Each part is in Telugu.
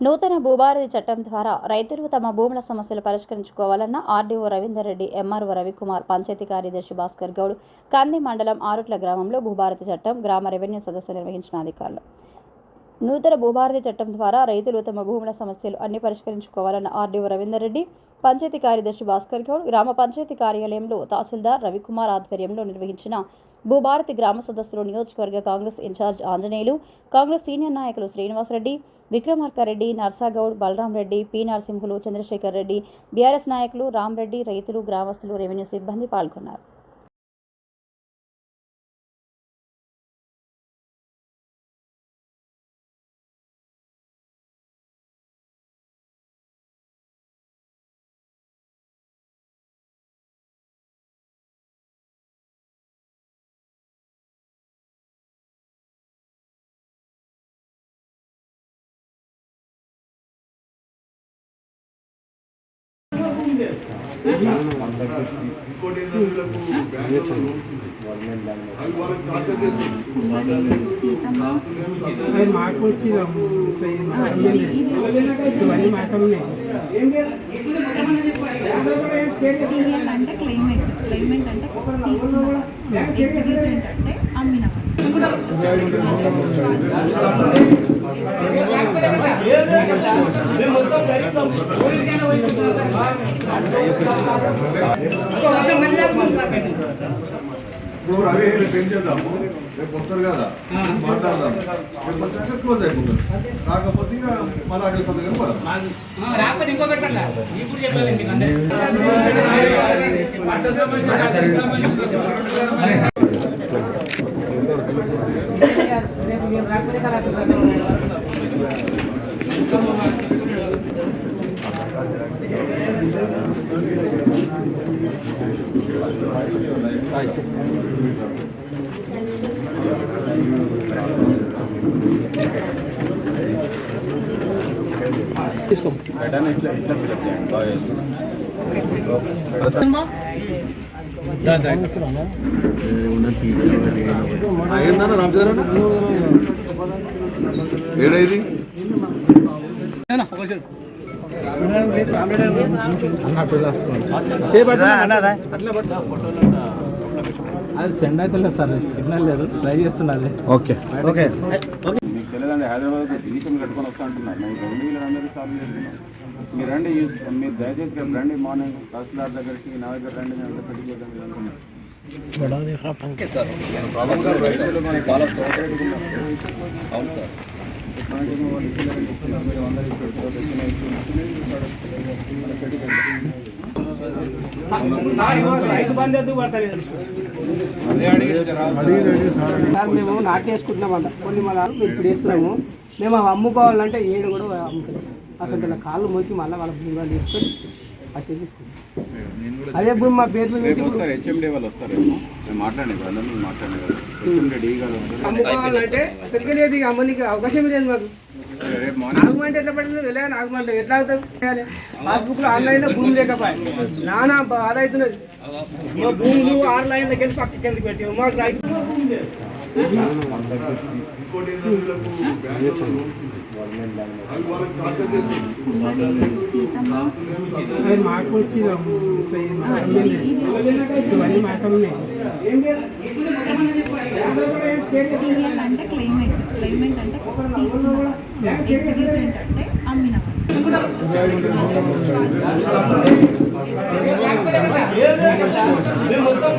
నూతన భూభారతి చట్టం ద్వారా రైతులు తమ భూముల సమస్యలు పరిష్కరించుకోవాలన్న ఆర్డీఓ రవీందర్ రెడ్డి ఎంఆర్ఓ రవికుమార్ పంచాయతీ కార్యదర్శి భాస్కర్ గౌడ్ కంది మండలం ఆరుట్ల గ్రామంలో భూభారతి చట్టం గ్రామ రెవెన్యూ సదస్సు నిర్వహించిన అధికారులు. నూతన భూభారతి చట్టం ద్వారా రైతులు తమ భూముల సమస్యలు అన్ని పరిష్కరించుకోవాలన్న ఆర్డీఓ రవీందర్ రెడ్డి పంచాయతీ కార్యదర్శి భాస్కర్ గౌడ్ గ్రామ పంచాయతీ కార్యాలయంలో తహసీల్దార్ రవికుమార్ ఆధ్వర్యంలో నిర్వహించిన భూభారతి గ్రామ సదస్సులో నియోజకవర్గ కాంగ్రెస్ ఇన్ఛార్జ్ ఆంజనేయులు కాంగ్రెస్ సీనియర్ నాయకులు శ్రీనివాసరెడ్డి విక్రమార్కారెడ్డి నర్సాగౌడ్ బలరాం రెడ్డి పి నరసింహులు చంద్రశేఖర్ రెడ్డి బీఆర్ఎస్ నాయకులు రామ్రెడ్డి రైతులు గ్రామస్తులు రెవెన్యూ సిబ్బంది పాల్గొన్నారు. అది మాకు వచ్చి ఇవన్నీ మాకు అంటే క్లైమేట్ క్లైమేట్ అంటే తీసుకున్నాం ఎగ్జిక్యూటెంట్ అంటే అమ్మినాం ఇప్పుడు రవి రేపు ఏం చేద్దాము రేపు వస్తారు కదా మాట్లాడదాం రేపు వచ్చినాక క్లోజ్ అయిపోతుంది కాకపోతే ఇక మన అడిగే సంతకం రాకపోతే ఇంకొకటి అలా ఇప్పుడు చెప్పాలి మీకు అందరికీ. రేపు మీరు రాకపోతే కలెక్టర్ అయ్యిందన్న రామచంద్ర ఏడైది? అది సెండ్ అయితే లేదు సార్ సిగ్నల్ లేదు ట్రై చేస్తున్నది ఓకే ఓకే మీకు తెలియదండి హైదరాబాద్ డివిజన్ కట్టుకొని వస్తా అంటున్నారు నేను రెండు వేల అందరికీ సాల్వ్ చేస్తున్నాను మీరు రండి మీరు దయచేసి రండి మార్నింగ్ తహసీల్దార్ దగ్గరికి నా దగ్గర రండి నేను అంతా సెటిల్ చేద్దాం అనుకున్నాను. చాలా కోఆపరేటివ్ ఉన్నారు. సార్ మేము నాటు వేసుకుంటున్నాం అంట. కొన్ని మన ఇప్పుడు వేస్తున్నాము. మేము అవి అమ్ముకోవాలంటే ఏడు కూడా అమ్ముతున్నాం అసలు కాళ్ళు మొక్కి మళ్ళీ వాళ్ళ భూమి తీసుకొని అసలు తీసుకుంటాం అదే భూమి మా పేరు వస్తారు హెచ్ఎండి వాళ్ళు వస్తారు. మేము అందరూ మేము అమ్ముకోవాలంటే అసలు లేదు అమ్మనికి అవకాశం లేదు మాకు. రేపు మార్నింగ్ ఎట్లా పడింది వెళ్ళా ఆగమంటే ఎట్లా అవుతుంది పాస్బుక్లో ఆన్లైన్లో భూమి లేకపోయి నానా బాధ అవుతున్నది మా భూములు ఆన్లైన్లో వెళ్ళి పక్క కిందకి పెట్టి మాకు రైతు మాకు వచ్చి ఇవన్నీ మాకమ్మే ఉన్నాయి సీరియల్ అంటే క్లైమేట్ క్లైమేట్ అంటే తీసుకున్నాం ఎగ్జిక్యూటెంట్ అంటే మొత్తం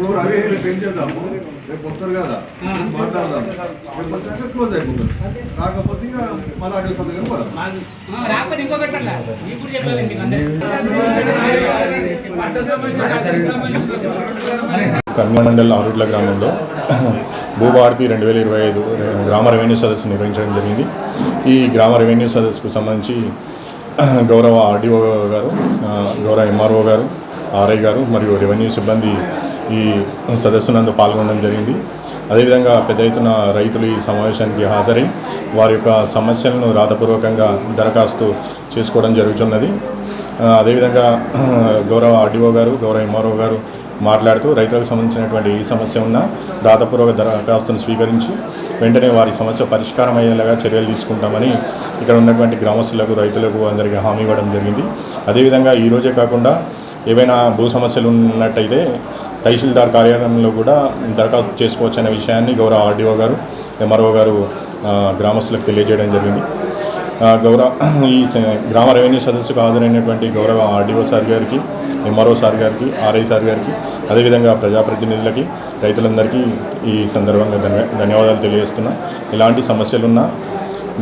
ఇప్పుడు రవి రేపు ఏం చేద్దాము? రేపు వస్తారు కదా? మాట్లాడదాం రేపు క్లోజ్ అయిపోతుంది. ఇక అడిగే. కర్మమండల్ ఆరుట్ల గ్రామంలో భూభారతి రెండు వేల ఇరవై ఐదు గ్రామ రెవెన్యూ సదస్సు నిర్వహించడం జరిగింది. ఈ గ్రామ రెవెన్యూ సదస్సుకు సంబంధించి గౌరవ ఆర్డీఓ గారు గౌరవ ఎంఆర్ఓ గారు ఆర్ఐ గారు మరియు రెవెన్యూ సిబ్బంది ఈ సదస్సునందు పాల్గొనడం జరిగింది. అదేవిధంగా పెద్ద ఎత్తున రైతులు ఈ సమావేశానికి హాజరై వారి యొక్క సమస్యలను రాతపూర్వకంగా దరఖాస్తు చేసుకోవడం జరుగుతున్నది. అదేవిధంగా గౌరవ ఆర్డీఓ గారు గౌరవ ఎంఆర్ఓ గారు మాట్లాడుతూ రైతులకు సంబంధించినటువంటి ఏ సమస్య ఉన్నా రాతపూర్వక దరఖాస్తును స్వీకరించి వెంటనే వారి సమస్య పరిష్కారం అయ్యేలాగా చర్యలు తీసుకుంటామని ఇక్కడ ఉన్నటువంటి గ్రామస్తులకు రైతులకు అందరికీ హామీ ఇవ్వడం జరిగింది. అదేవిధంగా ఈరోజే కాకుండా ఏవైనా భూ సమస్యలు ఉన్నట్టయితే తహసీల్దార్ కార్యాలయంలో కూడా దరఖాస్తు చేసుకోవచ్చు అనే విషయాన్ని గౌరవ ఆర్డీఓ గారు ఎంఆర్ఓ గారు గ్రామస్తులకు తెలియజేయడం జరిగింది. గౌరవ ఈ గ్రామ రెవెన్యూ సదస్సుకు హాజరైనటువంటి గౌరవ ఆర్డీఓ సార్ గారికి ఎంఆర్ఓ సార్ గారికి ఆర్ఐ సార్ గారికి అదేవిధంగా ప్రజాప్రతినిధులకి రైతులందరికీ ఈ సందర్భంగా ధన్య ధన్యవాదాలు తెలియజేస్తున్నా. ఎలాంటి సమస్యలున్నా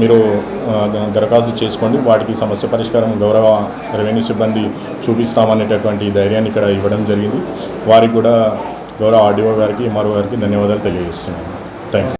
మీరు దరఖాస్తు చేసుకోండి. వాటికి సమస్య పరిష్కారం గౌరవ రెవెన్యూ సిబ్బంది చూపిస్తామనేటటువంటి ధైర్యాన్ని ఇక్కడ ఇవ్వడం జరిగింది. వారికి కూడా గౌరవ ఆర్డీఓ గారికి ఎంఆర్ఓ గారికి ధన్యవాదాలు తెలియజేస్తున్నాను. Thank you